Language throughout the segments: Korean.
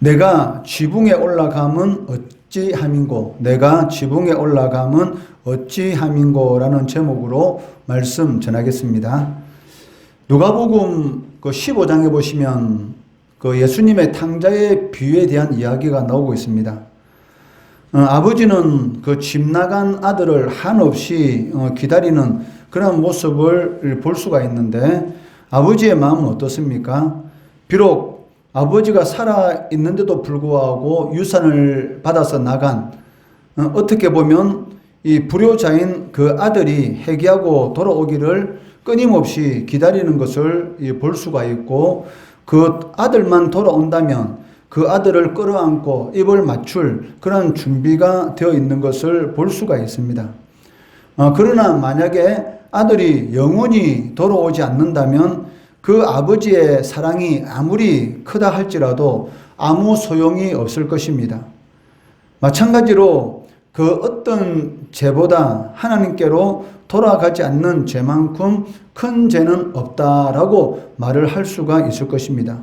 내가 지붕에 올라감은 어찌함인고 내가 지붕에 올라감은 어찌함인고라는 제목으로 말씀 전하겠습니다. 누가복음 그 15장에 보시면 그 예수님의 탕자의 비유에 대한 이야기가 나오고 있습니다. 어, 아버지는 그 집 나간 아들을 한없이 어, 기다리는 그런 모습을 볼 수가 있는데 아버지의 마음은 어떻습니까? 비록 아버지가 살아 있는데도 불구하고 유산을 받아서 나간 어, 어떻게 보면 이 불효자인 그 아들이 회개하고 돌아오기를 끊임없이 기다리는 것을 볼 수가 있고 그 아들만 돌아온다면 그 아들을 끌어안고 입을 맞출 그런 준비가 되어 있는 것을 볼 수가 있습니다. 어, 그러나 만약에 아들이 영원히 돌아오지 않는다면 그 아버지의 사랑이 아무리 크다 할지라도 아무 소용이 없을 것입니다. 마찬가지로 그 어떤 죄보다 하나님께로 돌아가지 않는 죄만큼 큰 죄는 없다라고 말을 할 수가 있을 것입니다.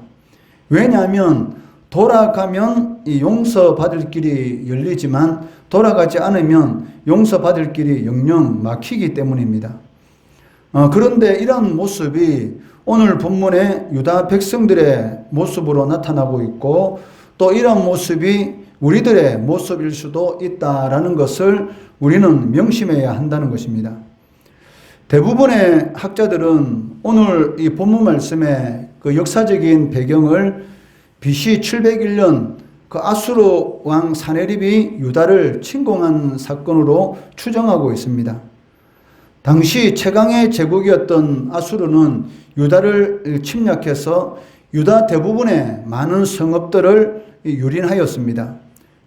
왜냐하면 돌아가면 이 용서받을 길이 열리지만 돌아가지 않으면 용서받을 길이 영영 막히기 때문입니다. 어, 그런데 이런 모습이 오늘 본문의 유다 백성들의 모습으로 나타나고 있고 또 이런 모습이 우리들의 모습일 수도 있다라는 것을 우리는 명심해야 한다는 것입니다. 대부분의 학자들은 오늘 이 본문 말씀의 그 역사적인 배경을 BC 701년 그 아수르 왕 사네립이 유다를 침공한 사건으로 추정하고 있습니다. 당시 최강의 제국이었던 아수르는 유다를 침략해서 유다 대부분의 많은 성읍들을 유린하였습니다.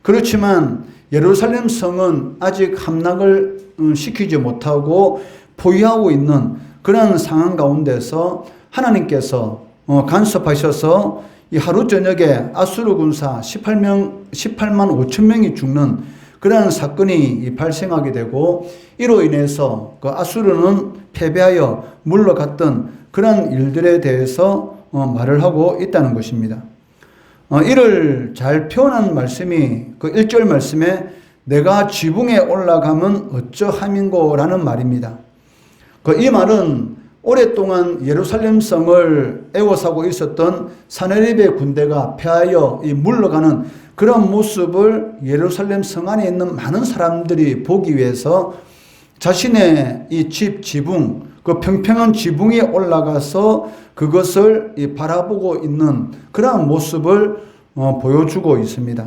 그렇지만 예루살렘 성은 아직 함락을 음, 시키지 못하고 포위하고 있는 그런 상황 가운데서 하나님께서 어, 간섭하셔서 이 하루 저녁에 아수르 군사 18명, 18만 5천 명이 죽는 그러한 사건이 발생하게 되고 이로 인해서 그 아수르는 패배하여 물러갔던 그런 일들에 대해서 어, 말을 하고 있다는 것입니다. 어, 이를 잘 표현한 말씀이 그 1절 말씀에 내가 지붕에 올라가면 어쩌함인고라는 말입니다. 그 이 말은 오랫동안 예루살렘 성을 애워싸고 있었던 사네립의 군대가 패하여 물러가는 그런 모습을 예루살렘 성 안에 있는 많은 사람들이 보기 위해서 자신의 이 집 지붕, 그 평평한 지붕에 올라가서 그것을 바라보고 있는 그러한 모습을 어, 보여주고 있습니다.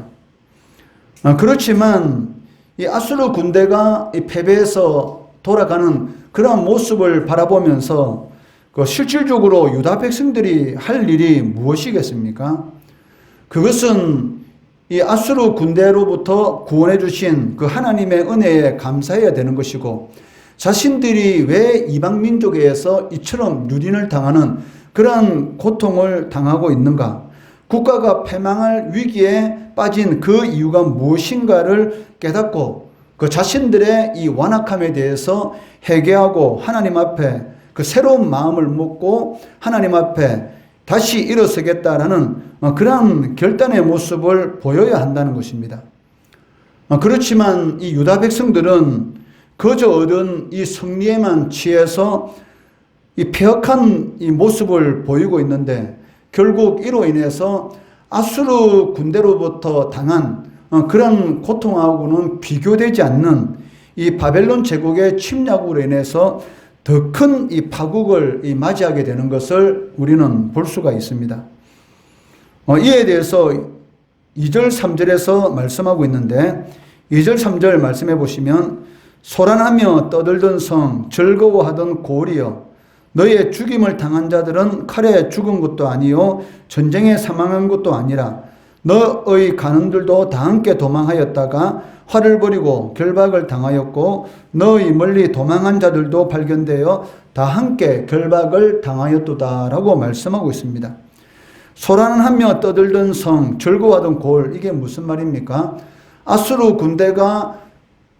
어, 그렇지만 이 아수르 군대가 패배해서 돌아가는 그런 모습을 바라보면서 그 실질적으로 유다 백성들이 할 일이 무엇이겠습니까? 그것은 이 아수르 군대로부터 구원해 주신 그 하나님의 은혜에 감사해야 되는 것이고 자신들이 왜 이방 민족에서 이처럼 유린을 당하는 그런 고통을 당하고 있는가? 국가가 패망할 위기에 빠진 그 이유가 무엇인가를 깨닫고 그 자신들의 이 완악함에 대해서 회개하고 하나님 앞에 그 새로운 마음을 먹고 하나님 앞에 다시 일어서겠다라는 어, 그러한 결단의 모습을 보여야 한다는 것입니다. 어, 그렇지만 이 유다 백성들은 그저 얻은 이 승리에만 취해서 이 폐역한 이 모습을 보이고 있는데 결국 이로 인해서 아수르 군대로부터 당한 어, 그런 고통하고는 비교되지 않는 이 바벨론 제국의 침략으로 인해서 더 큰 이 파국을 이 맞이하게 되는 것을 우리는 볼 수가 있습니다. 어, 이에 대해서 2절, 3절에서 말씀하고 있는데 2절, 3절 말씀해 보시면 소란하며 떠들던 성, 즐거워하던 고리여 너의 죽임을 당한 자들은 칼에 죽은 것도 아니요 전쟁에 사망한 것도 아니라 너의 가는들도 다 함께 도망하였다가 활을 버리고 결박을 당하였고 너희 멀리 도망한 자들도 발견되어 다 함께 결박을 당하였도다라고 말씀하고 있습니다. 소란하며 떠들던 성, 즐거워하던 골 이게 무슨 말입니까? 아수르 군대가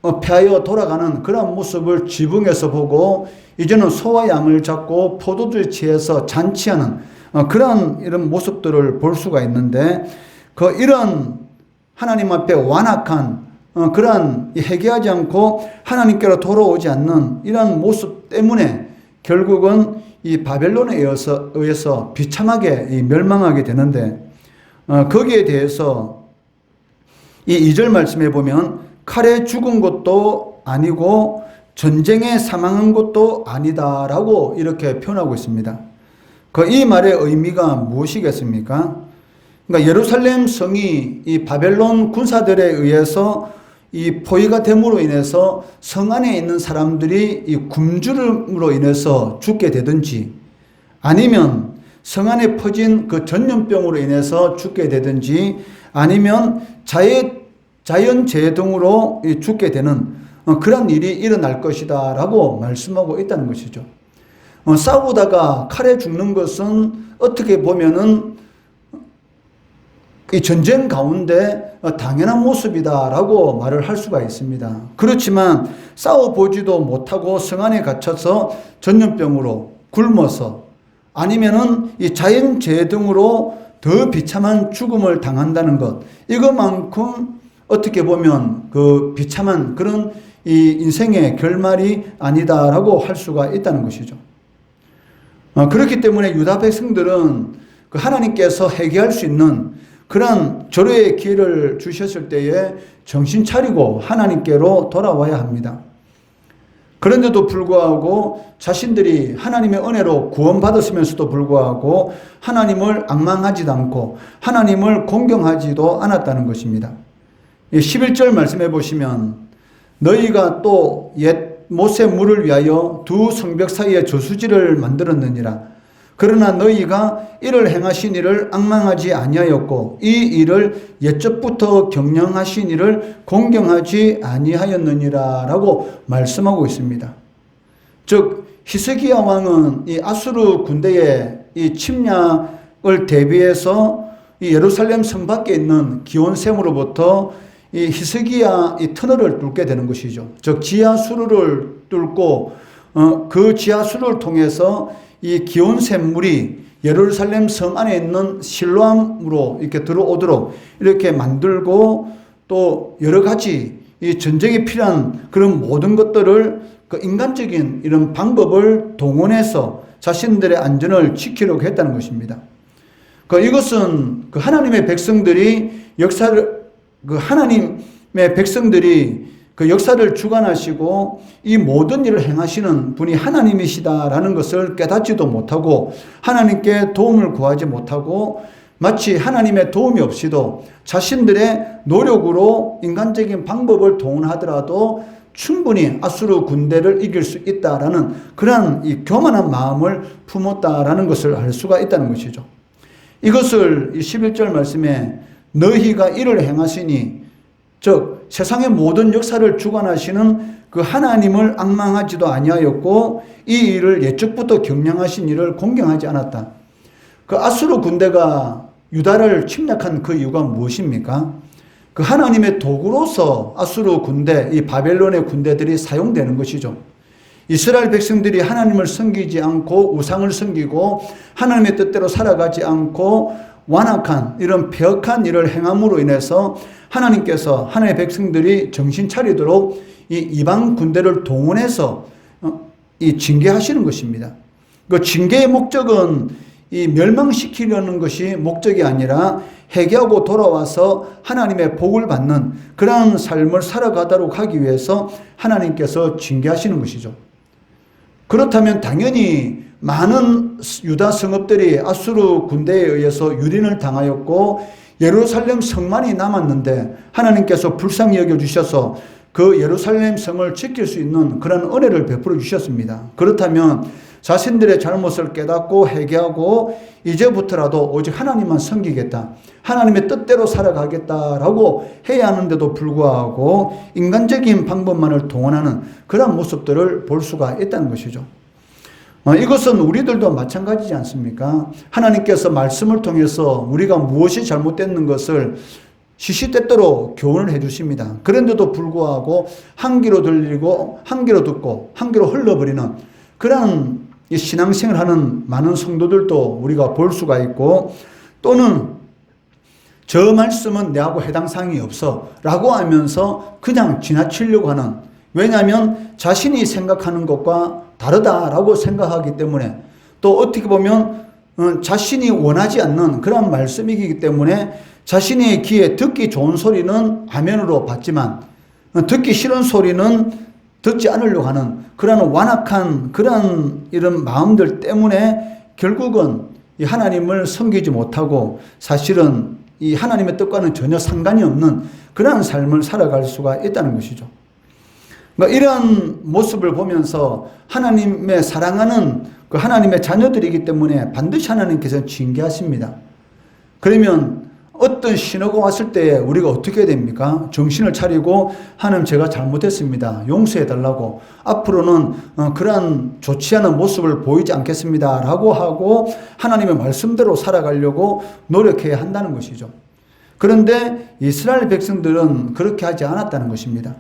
어, 패하여 돌아가는 그런 모습을 지붕에서 보고 이제는 소와 양을 잡고 포도주에 취해서 잔치하는 어, 그런 이런 모습들을 볼 수가 있는데 그 이런 하나님 앞에 완악한 어, 그러한 이 회개하지 않고 하나님께로 돌아오지 않는 이러한 모습 때문에 결국은 이 바벨론에 의해서, 의해서 비참하게 이 멸망하게 되는데 어, 거기에 대해서 이 2절 말씀에 보면 칼에 죽은 것도 아니고 전쟁에 사망한 것도 아니다라고 이렇게 표현하고 있습니다. 그 이 말의 의미가 무엇이겠습니까? 그러니까 예루살렘 성이 이 바벨론 군사들에 의해서 이 포위가 됨으로 인해서 성 안에 있는 사람들이 이 굶주림으로 인해서 죽게 되든지 아니면 성 안에 퍼진 그 전염병으로 인해서 죽게 되든지 아니면 자연, 자연재해 등으로 죽게 되는 어, 그런 일이 일어날 것이다 라고 말씀하고 있다는 것이죠. 어, 싸우다가 칼에 죽는 것은 어떻게 보면은 이 전쟁 가운데 당연한 모습이다라고 말을 할 수가 있습니다. 그렇지만 싸워보지도 못하고 성 안에 갇혀서 전염병으로 굶어서 아니면은 이 자연재해 등으로 더 비참한 죽음을 당한다는 것. 이것만큼 어떻게 보면 그 비참한 그런 이 인생의 결말이 아니다라고 할 수가 있다는 것이죠. 어, 그렇기 때문에 유다 백성들은 그 하나님께서 해결할 수 있는 그런 절호의 기회를 주셨을 때에 정신 차리고 하나님께로 돌아와야 합니다. 그런데도 불구하고 자신들이 하나님의 은혜로 구원받았으면서도 불구하고 하나님을 악망하지도 않고 하나님을 공경하지도 않았다는 것입니다. 11절 말씀해 보시면 너희가 또 옛 모세 물을 위하여 두 성벽 사이에 저수지를 만들었느니라. 그러나 너희가 이를 행하신 이를 악망하지 아니하였고 이 일을 옛적부터 경영하신 이를 공경하지 아니하였느니라라고 말씀하고 있습니다. 즉 히스기야 왕은 이 아수르 군대의 이 침략을 대비해서 이 예루살렘 성 밖에 있는 기온샘으로부터 이 히스기야 이 터널을 뚫게 되는 것이죠. 즉 지하 수로를 뚫고 어, 그 지하 수로를 통해서 이 기온 샘물이 예루살렘 성 안에 있는 실로암으로 이렇게 들어오도록 이렇게 만들고 또 여러 가지 이 전쟁에 필요한 그런 모든 것들을 그 인간적인 이런 방법을 동원해서 자신들의 안전을 지키려고 했다는 것입니다. 그 이것은 그 하나님의 백성들이 역사를 그 하나님의 백성들이 그 역사를 주관하시고 이 모든 일을 행하시는 분이 하나님이시다라는 것을 깨닫지도 못하고 하나님께 도움을 구하지 못하고 마치 하나님의 도움이 없이도 자신들의 노력으로 인간적인 방법을 동원하더라도 충분히 아수르 군대를 이길 수 있다라는 그러한 이 교만한 마음을 품었다라는 것을 알 수가 있다는 것이죠. 이것을 11절 말씀에 너희가 이를 행하시니 즉 세상의 모든 역사를 주관하시는 그 하나님을 악망하지도 아니하였고 이 일을 예적부터 경량하신 일을 공경하지 않았다. 그 아수르 군대가 유다를 침략한 그 이유가 무엇입니까? 그 하나님의 도구로서 아수르 군대, 이 바벨론의 군대들이 사용되는 것이죠. 이스라엘 백성들이 하나님을 섬기지 않고 우상을 섬기고 하나님의 뜻대로 살아가지 않고 완악한 이런 폐역한 일을 행함으로 인해서 하나님께서 하나님의 백성들이 정신 차리도록 이 이방 군대를 동원해서 어, 이 징계하시는 것입니다. 그 징계의 목적은 이 멸망시키려는 것이 목적이 아니라 회개하고 돌아와서 하나님의 복을 받는 그러한 삶을 살아가도록 하기 위해서 하나님께서 징계하시는 것이죠. 그렇다면 당연히 많은 유다 성읍들이 아수르 군대에 의해서 유린을 당하였고 예루살렘 성만이 남았는데 하나님께서 불쌍히 여겨 주셔서 그 예루살렘 성을 지킬 수 있는 그런 은혜를 베풀어 주셨습니다. 그렇다면 자신들의 잘못을 깨닫고 회개하고 이제부터라도 오직 하나님만 섬기겠다. 하나님의 뜻대로 살아가겠다라고 해야 하는데도 불구하고 인간적인 방법만을 동원하는 그런 모습들을 볼 수가 있다는 것이죠. 어, 이것은 우리들도 마찬가지지 않습니까? 하나님께서 말씀을 통해서 우리가 무엇이 잘못됐는 것을 시시때때로 교훈을 해 주십니다. 그런데도 불구하고 한 귀로 들리고 한 귀로 듣고 한 귀로 흘러버리는 그런 신앙생활 하는 많은 성도들도 우리가 볼 수가 있고 또는 저 말씀은 내하고 해당 사항이 없어 라고 하면서 그냥 지나치려고 하는 왜냐하면 자신이 생각하는 것과 다르다라고 생각하기 때문에 또 어떻게 보면 어, 자신이 원하지 않는 그런 말씀이기 때문에 자신의 귀에 듣기 좋은 소리는 아멘으로 받지만 어, 듣기 싫은 소리는 듣지 않으려고 하는 그런 완악한 그런 이런 마음들 때문에 결국은 이 하나님을 섬기지 못하고 사실은 이 하나님의 뜻과는 전혀 상관이 없는 그러한 삶을 살아갈 수가 있다는 것이죠. 그러니까 이런 모습을 보면서 하나님의 사랑하는 그 하나님의 자녀들이기 때문에 반드시 하나님께서 징계하십니다. 그러면 어떤 신호가 왔을 때 우리가 어떻게 됩니까? 정신을 차리고 하나님 제가 잘못했습니다. 용서해 달라고 앞으로는 어, 그러한 좋지 않은 모습을 보이지 않겠습니다. 라고 하고 하나님의 말씀대로 살아가려고 노력해야 한다는 것이죠. 그런데 이스라엘 백성들은 그렇게 하지 않았다는 것입니다.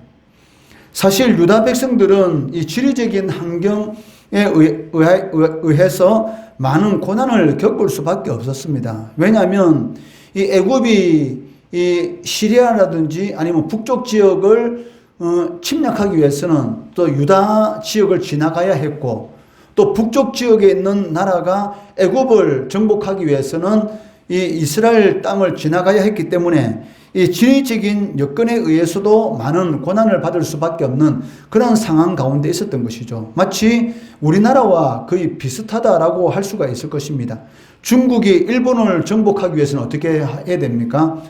사실 유다 백성들은 이 지리적인 환경에 의해 서 많은 고난을 겪을 수밖에 없었습니다. 왜냐하면 이 애굽이 이 시리아라든지 아니면 북쪽 지역을 어, 침략하기 위해서는 또 유다 지역을 지나가야 했고 또 북쪽 지역에 있는 나라가 애굽을 정복하기 위해서는 이 이스라엘 땅을 지나가야 했기 때문에 이 지리적인 여건에 의해서도 많은 고난을 받을 수밖에 없는 그런 상황 가운데 있었던 것이죠. 마치 우리나라와 거의 비슷하다라고 할 수가 있을 것입니다. 중국이 일본을 정복하기 위해서는 어떻게 해야 됩니까?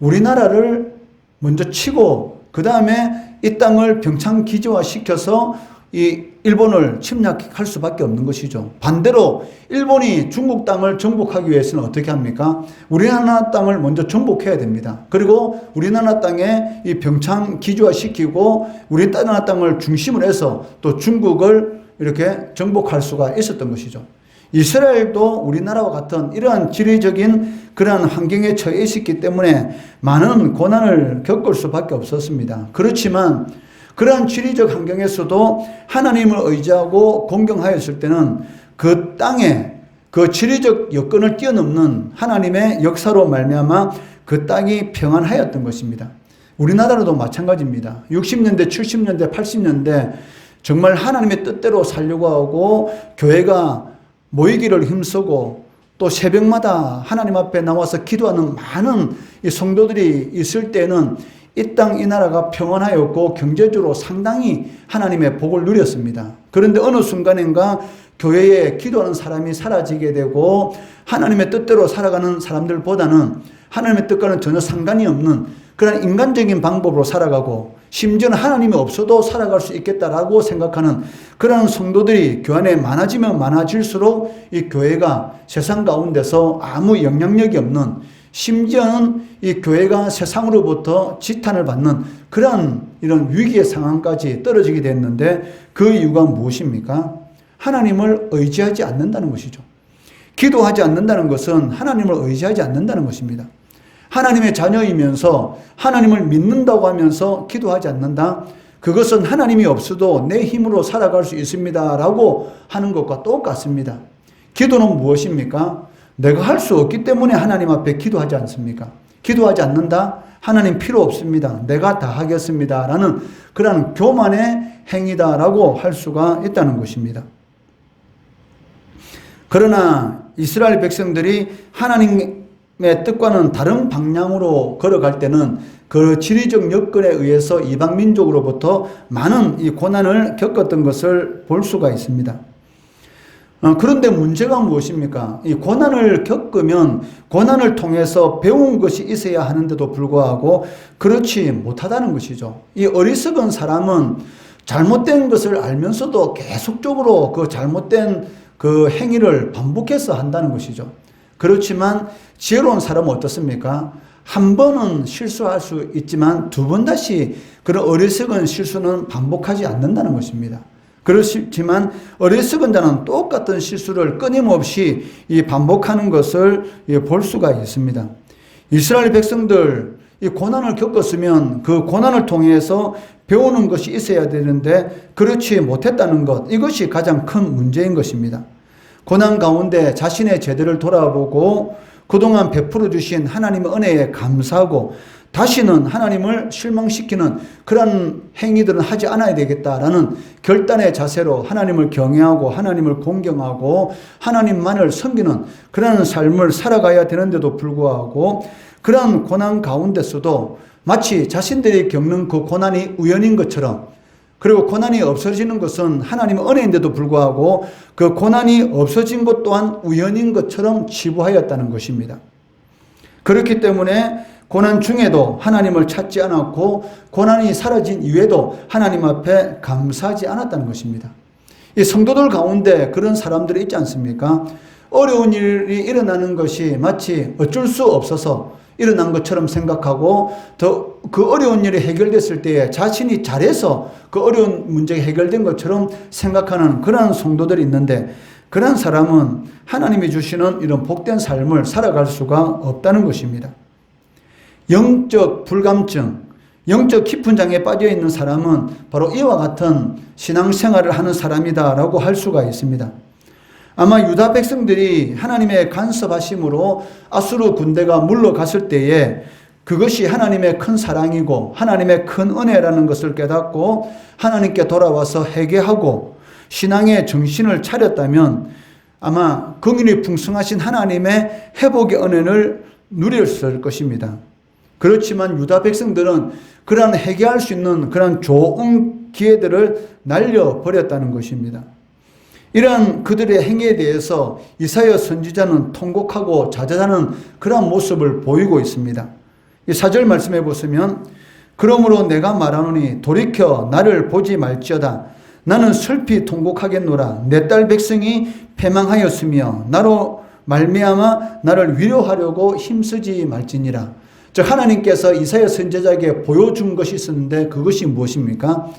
우리나라를 먼저 치고 그 다음에 이 땅을 병창 기지화 시켜서 이 일본을 침략할 수밖에 없는 것이죠. 반대로 일본이 중국 땅을 정복하기 위해서는 어떻게 합니까? 우리나라 땅을 먼저 정복해야 됩니다. 그리고 우리나라 땅에 이 병창 기지화 시키고 우리나라 땅을 중심으로 해서 또 중국을 이렇게 정복할 수가 있었던 것이죠. 이스라엘도 우리나라와 같은 이러한 지리적인 그러한 환경에 처해 있었기 때문에 많은 고난을 겪을 수밖에 없었습니다. 그렇지만 그러한 지리적 환경에서도 하나님을 의지하고 공경하였을 때는 그 땅에 그 지리적 여건을 뛰어넘는 하나님의 역사로 말미암아 그 땅이 평안하였던 것입니다. 우리나라도 마찬가지입니다. 60년대, 70년대, 80년대 정말 하나님의 뜻대로 살려고 하고 교회가 모이기를 힘쓰고 또 새벽마다 하나님 앞에 나와서 기도하는 많은 성도들이 있을 때는 이 땅, 이 나라가 평안하였고 경제적으로 상당히 하나님의 복을 누렸습니다. 그런데 어느 순간인가 교회에 기도하는 사람이 사라지게 되고 하나님의 뜻대로 살아가는 사람들보다는 하나님의 뜻과는 전혀 상관이 없는 그런 인간적인 방법으로 살아가고 심지어는 하나님이 없어도 살아갈 수 있겠다라고 생각하는 그런 성도들이 교회 안에 많아지면 많아질수록 이 교회가 세상 가운데서 아무 영향력이 없는 심지어는 이 교회가 세상으로부터 지탄을 받는 그런 이런 위기의 상황까지 떨어지게 됐는데 그 이유가 무엇입니까? 하나님을 의지하지 않는다는 것이죠. 기도하지 않는다는 것은 하나님을 의지하지 않는다는 것입니다. 하나님의 자녀이면서 하나님을 믿는다고 하면서 기도하지 않는다. 그것은 하나님이 없어도 내 힘으로 살아갈 수 있습니다. 라고 하는 것과 똑같습니다. 기도는 무엇입니까? 내가 할 수 없기 때문에 하나님 앞에 기도하지 않습니까? 기도하지 않는다? 하나님 필요 없습니다. 내가 다 하겠습니다. 라는 그런 교만의 행위다라고 할 수가 있다는 것입니다. 그러나 이스라엘 백성들이 하나님의 뜻과는 다른 방향으로 걸어갈 때는 그 지리적 여건에 의해서 이방 민족으로부터 많은 이 고난을 겪었던 것을 볼 수가 있습니다. 어, 그런데 문제가 무엇입니까? 이 고난을 겪으면 고난을 통해서 배운 것이 있어야 하는데도 불구하고 그렇지 못하다는 것이죠. 이 어리석은 사람은 잘못된 것을 알면서도 계속적으로 그 잘못된 그 행위를 반복해서 한다는 것이죠. 그렇지만 지혜로운 사람은 어떻습니까? 한 번은 실수할 수 있지만 두 번 다시 그런 어리석은 실수는 반복하지 않는다는 것입니다. 그렇지만 어리석은 자는 똑같은 실수를 끊임없이 이 반복하는 것을 볼 수가 있습니다. 이스라엘 백성들 이 고난을 겪었으면 그 고난을 통해서 배우는 것이 있어야 되는데 그렇지 못했다는 것 이것이 가장 큰 문제인 것입니다. 고난 가운데 자신의 제대를 돌아보고 그동안 베풀어 주신 하나님의 은혜에 감사하고 다시는 하나님을 실망시키는 그런 행위들은 하지 않아야 되겠다라는 결단의 자세로 하나님을 경외하고 하나님을 공경하고 하나님만을 섬기는 그런 삶을 살아가야 되는데도 불구하고 그런 고난 가운데서도 마치 자신들이 겪는 그 고난이 우연인 것처럼 그리고 고난이 없어지는 것은 하나님의 은혜인데도 불구하고 그 고난이 없어진 것 또한 우연인 것처럼 치부하였다는 것입니다. 그렇기 때문에 고난 중에도 하나님을 찾지 않았고 고난이 사라진 이후에도 하나님 앞에 감사하지 않았다는 것입니다. 이 성도들 가운데 그런 사람들이 있지 않습니까? 어려운 일이 일어나는 것이 마치 어쩔 수 없어서 일어난 것처럼 생각하고 더 그 어려운 일이 해결됐을 때에 자신이 잘해서 그 어려운 문제가 해결된 것처럼 생각하는 그러한 성도들이 있는데 그런 사람은 하나님이 주시는 이런 복된 삶을 살아갈 수가 없다는 것입니다. 영적 불감증, 영적 깊은 장에 빠져 있는 사람은 바로 이와 같은 신앙생활을 하는 사람이다라고 할 수가 있습니다. 아마 유다 백성들이 하나님의 간섭하심으로 아수르 군대가 물러갔을 때에 그것이 하나님의 큰 사랑이고 하나님의 큰 은혜라는 것을 깨닫고 하나님께 돌아와서 회개하고 신앙의 정신을 차렸다면 아마 긍휼이 풍성하신 하나님의 회복의 은혜를 누렸을 것입니다. 그렇지만 유다 백성들은 그러한 회개할 수 있는 그런 좋은 기회들을 날려버렸다는 것입니다. 이러한 그들의 행위에 대해서 이사야 선지자는 통곡하고 자자하는 그러한 모습을 보이고 있습니다. 이 사절 말씀해 보시면 그러므로 내가 말하노니 돌이켜 나를 보지 말지어다 나는 슬피 통곡하겠노라 내 딸 백성이 패망하였으며 나로 말미암아 나를 위로하려고 힘쓰지 말지니라 즉 하나님께서 이사야 선지자에게 보여준 것이 있었는데 그것이 무엇입니까?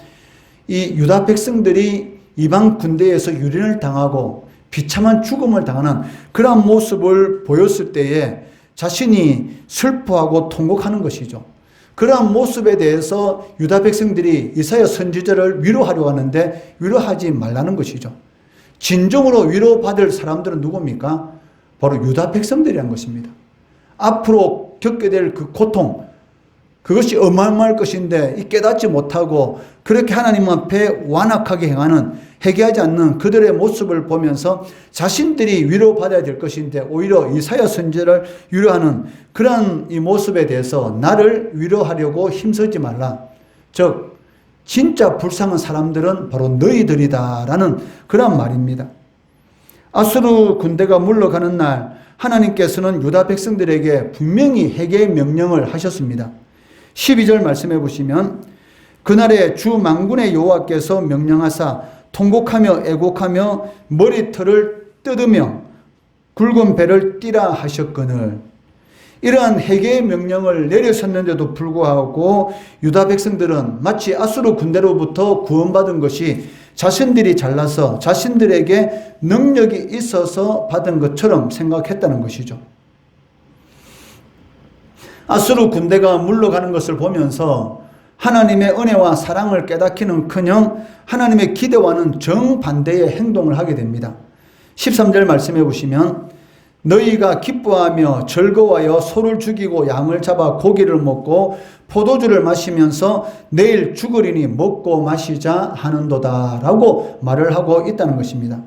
이 유다 백성들이 이방 군대에서 유린을 당하고 비참한 죽음을 당하는 그러한 모습을 보였을 때에 자신이 슬퍼하고 통곡하는 것이죠. 그러한 모습에 대해서 유다 백성들이 이사야 선지자를 위로하려 하는데 위로하지 말라는 것이죠. 진정으로 위로받을 사람들은 누굽니까? 바로 유다 백성들이란 것입니다. 앞으로 겪게 될 그 고통, 그것이 어마어마할 것인데 깨닫지 못하고 그렇게 하나님 앞에 완악하게 행하는 회개하지 않는 그들의 모습을 보면서 자신들이 위로받아야 될 것인데 오히려 이사야 선지를 위로하는 그러한 이 모습에 대해서 나를 위로하려고 힘쓰지 말라. 즉 진짜 불쌍한 사람들은 바로 너희들이다라는 그런 말입니다. 아수르 군대가 물러가는 날 하나님께서는 유다 백성들에게 분명히 회개의 명령을 하셨습니다. 12절 말씀해 보시면 그날에 주 망군의 여호와께서 명령하사 통곡하며 애곡하며 머리털을 뜯으며 굵은 배를 띠라 하셨거늘 이러한 회개의 명령을 내려섰는데도 불구하고 유다 백성들은 마치 아수르 군대로부터 구원받은 것이 자신들이 잘나서 자신들에게 능력이 있어서 받은 것처럼 생각했다는 것이죠. 아수르 군대가 물러가는 것을 보면서 하나님의 은혜와 사랑을 깨닫기는 커녕 하나님의 기대와는 정반대의 행동을 하게 됩니다. 13절 말씀해 보시면 너희가 기뻐하며 즐거워하여 소를 죽이고 양을 잡아 고기를 먹고 포도주를 마시면서 내일 죽으리니 먹고 마시자 하는도다라고 말을 하고 있다는 것입니다.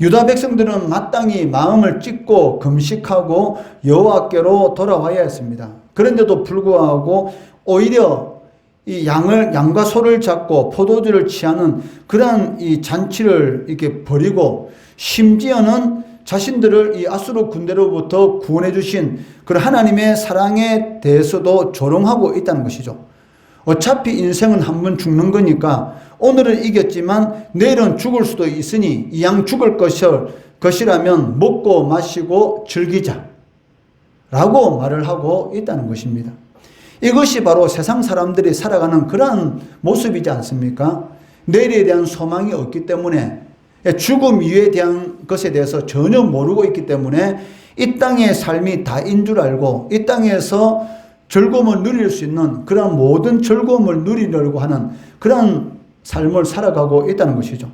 유다 백성들은 마땅히 마음을 찢고 금식하고 여호와께로 돌아와야 했습니다. 그런데도 불구하고 오히려 이 양을 양과 소를 잡고 포도주를 취하는 그러한 이 잔치를 이렇게 버리고 심지어는 자신들을 이 아수르 군대로부터 구원해 주신 그 하나님의 사랑에 대해서도 조롱하고 있다는 것이죠. 어차피 인생은 한 번 죽는 거니까 오늘은 이겼지만 내일은 죽을 수도 있으니 이 양 죽을 것이라면 먹고 마시고 즐기자. 라고 말을 하고 있다는 것입니다. 이것이 바로 세상 사람들이 살아가는 그러한 모습이지 않습니까? 내일에 대한 소망이 없기 때문에 죽음 이후에 대한 것에 대해서 전혀 모르고 있기 때문에 이 땅의 삶이 다인 줄 알고 이 땅에서 즐거움을 누릴 수 있는 그런 모든 즐거움을 누리려고 하는 그런 삶을 살아가고 있다는 것이죠.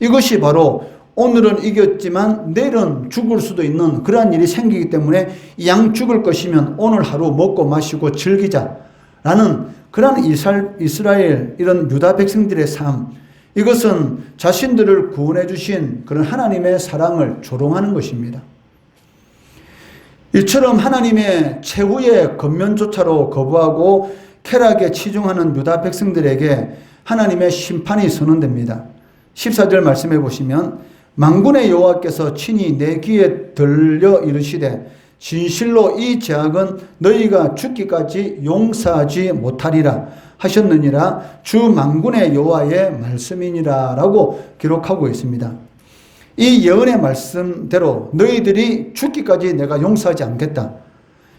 이것이 바로 오늘은 이겼지만 내일은 죽을 수도 있는 그러한 일이 생기기 때문에 양 죽을 것이면 오늘 하루 먹고 마시고 즐기자라는 그러한 이스라엘 이런 유다 백성들의 삶 이것은 자신들을 구원해 주신 그런 하나님의 사랑을 조롱하는 것입니다. 이처럼 하나님의 최후의 건면조차로 거부하고 쾌락에 치중하는 유다 백성들에게 하나님의 심판이 선언됩니다. 14절 말씀해 보시면 망군의 여호와께서 친히 내 귀에 들려 이르시되 진실로 이 제약은 너희가 죽기까지 용서하지 못하리라 하셨느니라 주 망군의 여호와의 말씀이니라라고 기록하고 있습니다. 이 예언의 말씀대로 너희들이 죽기까지 내가 용서하지 않겠다.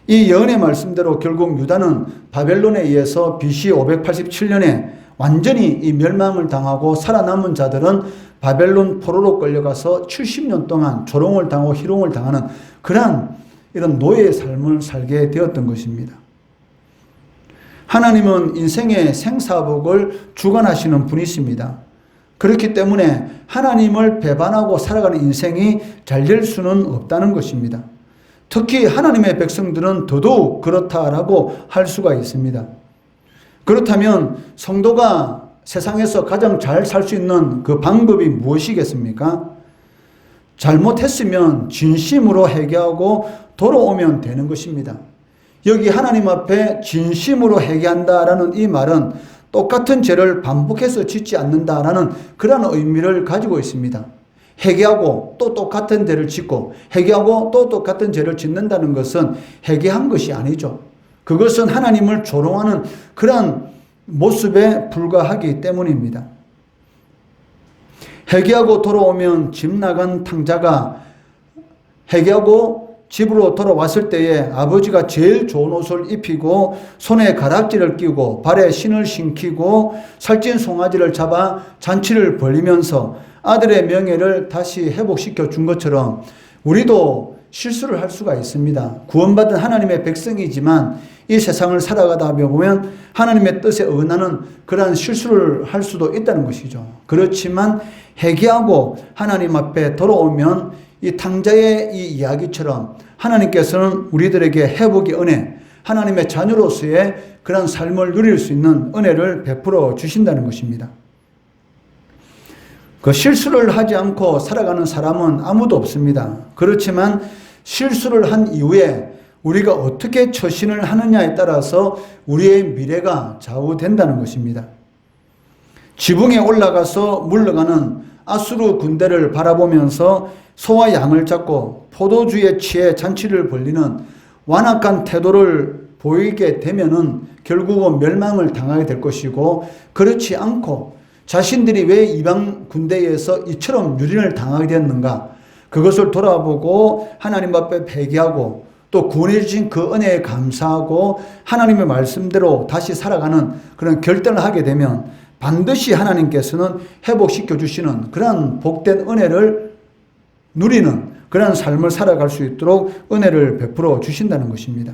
이 예언의 말씀대로 결국 유다는 바벨론에 의해서 BC 587년에 완전히 이 멸망을 당하고 살아남은 자들은 바벨론 포로로 끌려가서 70년 동안 조롱을 당하고 희롱을 당하는 그러한 이런 노예의 삶을 살게 되었던 것입니다. 하나님은 인생의 생사복을 주관하시는 분이십니다. 그렇기 때문에 하나님을 배반하고 살아가는 인생이 잘 될 수는 없다는 것입니다. 특히 하나님의 백성들은 더더욱 그렇다라고 할 수가 있습니다. 그렇다면 성도가 세상에서 가장 잘 살 수 있는 그 방법이 무엇이겠습니까? 잘못했으면 진심으로 회개하고 돌아오면 되는 것입니다. 여기 하나님 앞에 진심으로 회개한다라는 이 말은 똑같은 죄를 반복해서 짓지 않는다라는 그런 의미를 가지고 있습니다. 회개하고 또 똑같은 죄를 짓고 회개하고 또 똑같은 죄를 짓는다는 것은 회개한 것이 아니죠. 그것은 하나님을 조롱하는 그러한 모습에 불과하기 때문입니다. 회개하고 돌아오면 집 나간 탕자가 회개하고 집으로 돌아왔을 때에 아버지가 제일 좋은 옷을 입히고 손에 가락지를 끼고 발에 신을 신기고 살찐 송아지를 잡아 잔치를 벌리면서 아들의 명예를 다시 회복시켜 준 것처럼 우리도 실수를 할 수가 있습니다. 구원받은 하나님의 백성이지만 이 세상을 살아가다 보면 하나님의 뜻에 어긋나는 그러한 실수를 할 수도 있다는 것이죠. 그렇지만 회개하고 하나님 앞에 돌아오면 이 탕자의 이 이야기처럼 하나님께서는 우리들에게 회복의 은혜, 하나님의 자녀로서의 그런 삶을 누릴 수 있는 은혜를 베풀어 주신다는 것입니다. 그 실수를 하지 않고 살아가는 사람은 아무도 없습니다. 그렇지만 실수를 한 이후에 우리가 어떻게 처신을 하느냐에 따라서 우리의 미래가 좌우된다는 것입니다. 지붕에 올라가서 물러가는 아수르 군대를 바라보면서 소와 양을 잡고 포도주에 취해 잔치를 벌리는 완악한 태도를 보이게 되면은 결국은 멸망을 당하게 될 것이고 그렇지 않고 자신들이 왜 이방 군대에서 이처럼 유린을 당하게 되었는가? 그것을 돌아보고 하나님 앞에 회개하고 또 구원해 주신 그 은혜에 감사하고 하나님의 말씀대로 다시 살아가는 그런 결단을 하게 되면 반드시 하나님께서는 회복시켜 주시는 그러한 복된 은혜를 누리는 그러한 삶을 살아갈 수 있도록 은혜를 베풀어 주신다는 것입니다.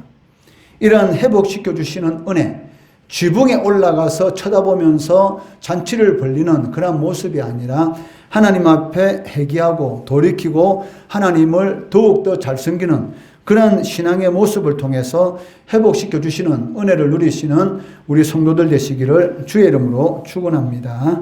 이러한 회복시켜 주시는 은혜, 지붕에 올라가서 쳐다보면서 잔치를 벌리는 그런 모습이 아니라 하나님 앞에 회개하고 돌이키고 하나님을 더욱더 잘 섬기는 그런 신앙의 모습을 통해서 회복시켜 주시는 은혜를 누리시는 우리 성도들 되시기를 주의 이름으로 축원합니다.